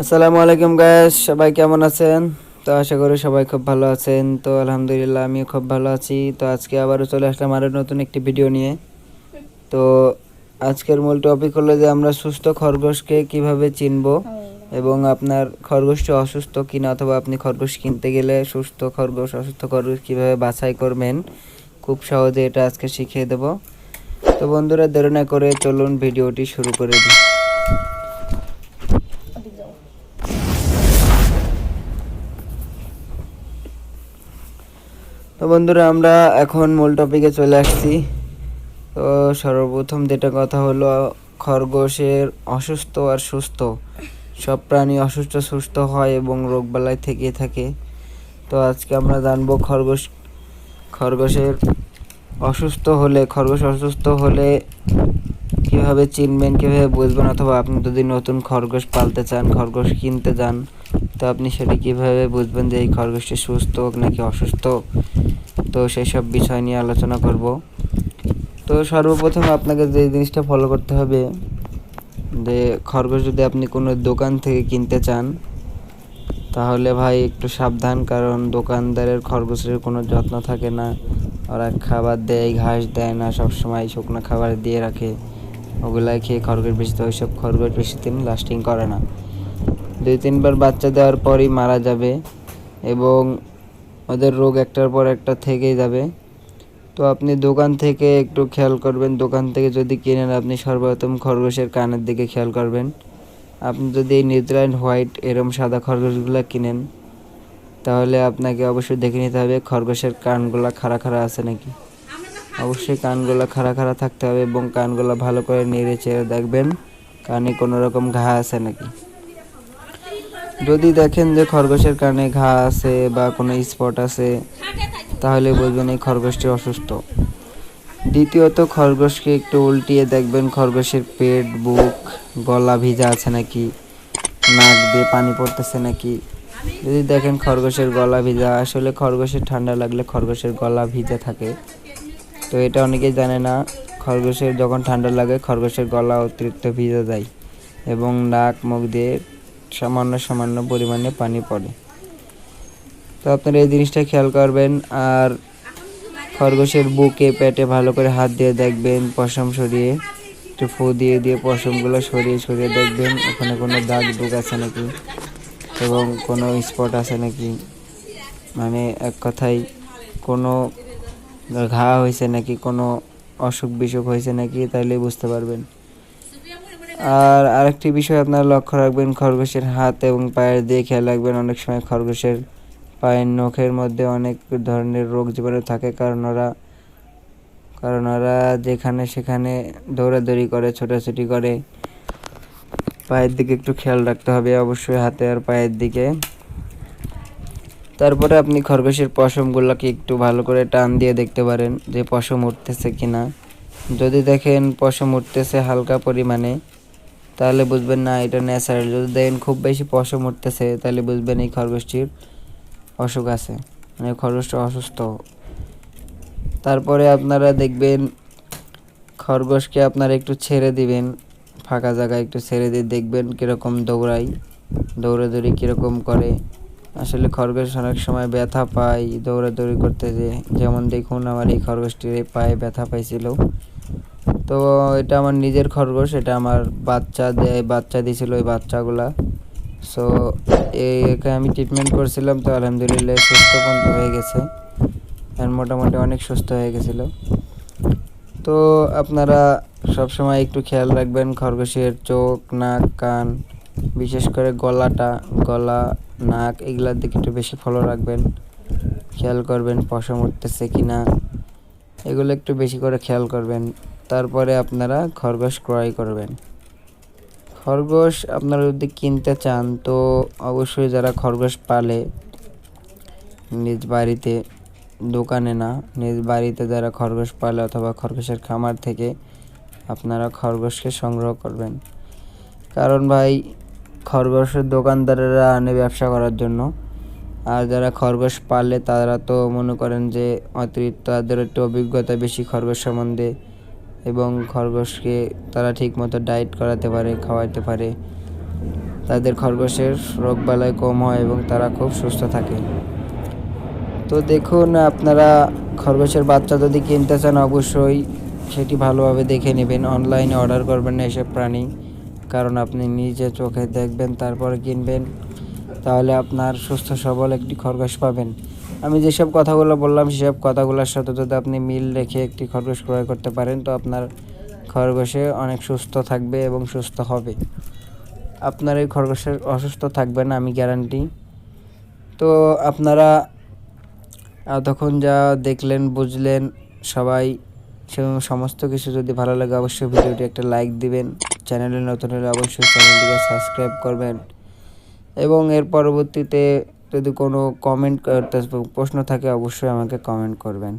আসসালামু আলাইকুম গায়েস সবাই কেমন আছেন? তো আশা করি সবাই খুব ভালো আছেন। তো আলহামদুলিল্লাহ আমিও খুব ভালো আছি। তো আজকে আবারও চলে আসলাম আরও নতুন একটি ভিডিও নিয়ে। তো আজকের মূল টপিক হলো যে আমরা সুস্থ খরগোশকে কীভাবে চিনব এবং আপনার খরগোশটি অসুস্থ কিনা অথবা আপনি খরগোশ কিনতে গেলে সুস্থ খরগোশ, অসুস্থ খরগোশ কীভাবে বাছাই করবেন? খুব সহজে এটা আজকে শিখিয়ে দেব। তো বন্ধুরা দেরি না করে চলুন ভিডিওটি শুরু করে দিই। তো বন্ধুরা, আমরা এখন মূল টপিকে চলে আসছি। তো সর্বপ্রথম যেটা কথা হলো, খরগোশের অসুস্থ আর সুস্থ। সব প্রাণী অসুস্থ, সুস্থ হয় এবং রোগবালাই থেকে থাকে। তো আজকে আমরা জানব খরগোশ, খরগোশের অসুস্থ হলে, খরগোশ অসুস্থ হলে কীভাবে চিনবেন, কীভাবে বুঝবেন? অথবা আপনি যদি নতুন খরগোশ পালতে চান, খরগোশ কিনতে যান, তো আপনি সেটা কীভাবে বুঝবেন যে এই খরগোশটি সুস্থ নাকি অসুস্থ? তো সেই সব বিষয় নিয়ে আলোচনা করব। তো সর্বপ্রথম আপনাকে যে জিনিসটা ফলো করতে হবে, যে খরগোশ যদি আপনি কোনো দোকান থেকে কিনতে চান, তাহলে ভাই একটু সাবধান, কারণ দোকানদারের খরগোশের কোনো যত্ন থাকে না। ওরা খাবার দেয়, ঘাস দেয় না, সবসময় শুকনো খাবার দিয়ে রাখে। ওগুলাই খেয়ে খরগোশ বেশি, তো ওইসব খরগোশ বেশি দিন লাস্টিং করে না। দুই তিনবার বাচ্চা দেওয়ার পরই মারা যাবে এবং ওদের রোগ একটার পর একটা থেকেই যাবে। তো আপনি দোকান থেকে একটু খেয়াল করবেন। দোকান থেকে যদি কিনেন আপনি সর্বপ্রথম খরগোশের কানের দিকে খেয়াল করবেন। আপনি যদি এই নিউজিল্যান্ড হোয়াইট এরম সাদা খরগোশগুলো কিনেন, তাহলে আপনাকে অবশ্যই দেখে নিতে হবে খরগোশের কানগুলা খাড়া খাড়া আছে নাকি। অবশ্যই কানগুলা খাড়া খাড়া থাকতে হবে এবং কানগুলা ভালো করে নেড়ে চেড়ে দেখবেন কানে কোনো রকম ঘা আছে নাকি। যদি দেখেন যে খরগোশের কানে ঘা আছে বা কোনো স্পট আছে, তাহলে বুঝবেন এই খরগোশটি অসুস্থ। দ্বিতীয়ত, খরগোশকে একটু উল্টিয়ে দেখবেন খরগোশের পেট, বুক, গলা ভিজা আছে নাকি, নাক দিয়ে পানি পড়তেছে নাকি। যদি দেখেন খরগোশের গলা ভিজা, আসলে খরগোশের ঠান্ডা লাগলে খরগোশের গলা ভিজা থাকে। তো এটা অনেকেই জানে না, খরগোশের যখন ঠান্ডা লাগে, খরগোশের গলা অতিরিক্ত ভিজে যায় এবং নাক, মুখ দিয়ে সামান্য সামান্য পরিমাণে পানি পড়ে। তো আপনারা এই জিনিসটা খেয়াল করবেন আর খরগোশের বুকে পেটে ভালো করে হাত দিয়ে দেখবেন, পশম সরিয়ে একটু ফু দিয়ে দিয়ে পশমগুলো সরিয়ে সরিয়ে দেখবেন, ওখানে কোনো দাগ দুগ আছে নাকি এবং কোনো স্পট আছে নাকি। মানে এক কথায় কোনো ঘা হয়েছে নাকি, কোনো অসুখ বিসুখ হয়েছে নাকি তাহলে বুঝতে পারবেন। আর আরেকটি বিষয় আপনারা লক্ষ্য রাখবেন, খরগোশের হাত এবং পায়ের দিয়ে খেয়াল রাখবেন, অনেক সময় খরগোশের পায়ের নখের মধ্যে অনেক ধরনের রোগ জীবাণু থাকে, কারণ ওরা কারণ ওরা যেখানে সেখানে দৌড়াদৌড়ি করে, ছোটাছুটি করে। পায়ের দিকে একটু খেয়াল রাখতে হবে অবশ্যই হাতে আর পায়ের দিকে। তারপরে আপনি খরগোশের পশমগুলোকে একটু ভালো করে টান দিয়ে দেখতে পারেন যে পশম উঠতেছে কিনা। যদি দেখেন পশম উঠতেছে হালকা পরিমাণে তাহলে বুঝবেন না, এটা ন্যাচারাল যদি দেখেন খুব বেশি পশম উঠতেছে, তাহলে বুঝবেন এই খরগোশটির অসুখ আছে। মানে খরগোশটা অসুস্থ। তারপরে আপনারা দেখবেন খরগোশকে আপনারা একটু ছেড়ে দিবেন, ফাঁকা জায়গায় একটু ছেড়ে দিয়ে দেখবেন কীরকম দৌড়াই, দৌড়াদৌড়ি কীরকম করে। আসলে খরগোশ অনেক সময় ব্যথা পায় দৌড়াদৌড়ি করতে যেমন দেখুন আমার এই খরগোশটির পায়ে ব্যথা পাইছিল। তো এটা আমার নিজের খরগোশ, এটা আমার বাচ্চা দেয় বাচ্চা দিয়েছিল ওই বাচ্চাগুলা। সো একে আমি ট্রিটমেন্ট করছিলাম তো আলহামদুলিল্লাহ সুস্থ পর্যন্ত হয়ে গেছে। আর মোটামুটি অনেক সুস্থ হয়ে গেছিল। তো আপনারা সব সময় একটু খেয়াল রাখবেন খরগোশের চোখ, নাক, কান, বিশেষ করে গলাটা, গলা, নাক, এগুলার দিকে একটু বেশি ফলো রাখবেন। খেয়াল করবেন পশম উঠতেছে কি না এগুলো একটু বেশি করে খেয়াল করবেন। তারপরে আপনারা খরগোশ ক্রয় করবেন। খরগোশ আপনারা যদি কিনতে চান, তো অবশ্যই যারা খরগোশ পালে, নিজ বাড়িতে, দোকানে না, নিজ বাড়িতে যারা খরগোশ পালে অথবা খরগোশের খামার থেকে, আপনারা খরগোশকে সংগ্রহ করবেন। কারণ ভাই, খরগোশের দোকানদারেরা আনে ব্যবসা করার জন্য। আর যারা খরগোশ পালে, তারা তো মনে করেন যে অতিরিক্ত, তাদের একটু অভিজ্ঞতা বেশি খরগোশ সম্বন্ধে। এবং খরগোশকে তারা ঠিকমতো ডায়েট করাতে পারে খাওয়াতে পারে। তাদের খরগোশের রোগবালাই কম হয় এবং তারা খুব সুস্থ থাকে। তো দেখুন, আপনারা খরগোশের বাচ্চা যদি কিনতে চান, অবশ্যই সেটি ভালোভাবে দেখে নেবেন। অনলাইনে অর্ডার করবেন না এসব প্রাণী। কারণ আপনি নিজে চোখে দেখবেন, তারপরে কিনবেন। তাহলে আপনার সুস্থ সবল একটি খরগোশ পাবেন। আমি যেসব কথাগুলো বললাম, সেসব কথাগুলোর সাথে যদি আপনি মিল রেখে একটি খরগোশ ক্রয় করতে পারেন, তো আপনার খরগোশে অনেক সুস্থ থাকবে এবং সুস্থ হবে। আপনার এই খরগোশের অসুস্থ থাকবে না, আমি গ্যারান্টি তো আপনারা এতক্ষণ যা দেখলেন, বুঝলেন, সবাই সে- সমস্ত কিছু যদি ভালো লাগে, অবশ্যই ভিডিওটি একটা লাইক দিবেন। চ্যানেলে নতুন হলে অবশ্যই চ্যানেলটিকে সাবস্ক্রাইব করবেন। এবং এর পরবর্তীতে যদি কোনো কমেন্ট প্রশ্ন থাকে অবশ্যই আমাকে কমেন্ট করবেন।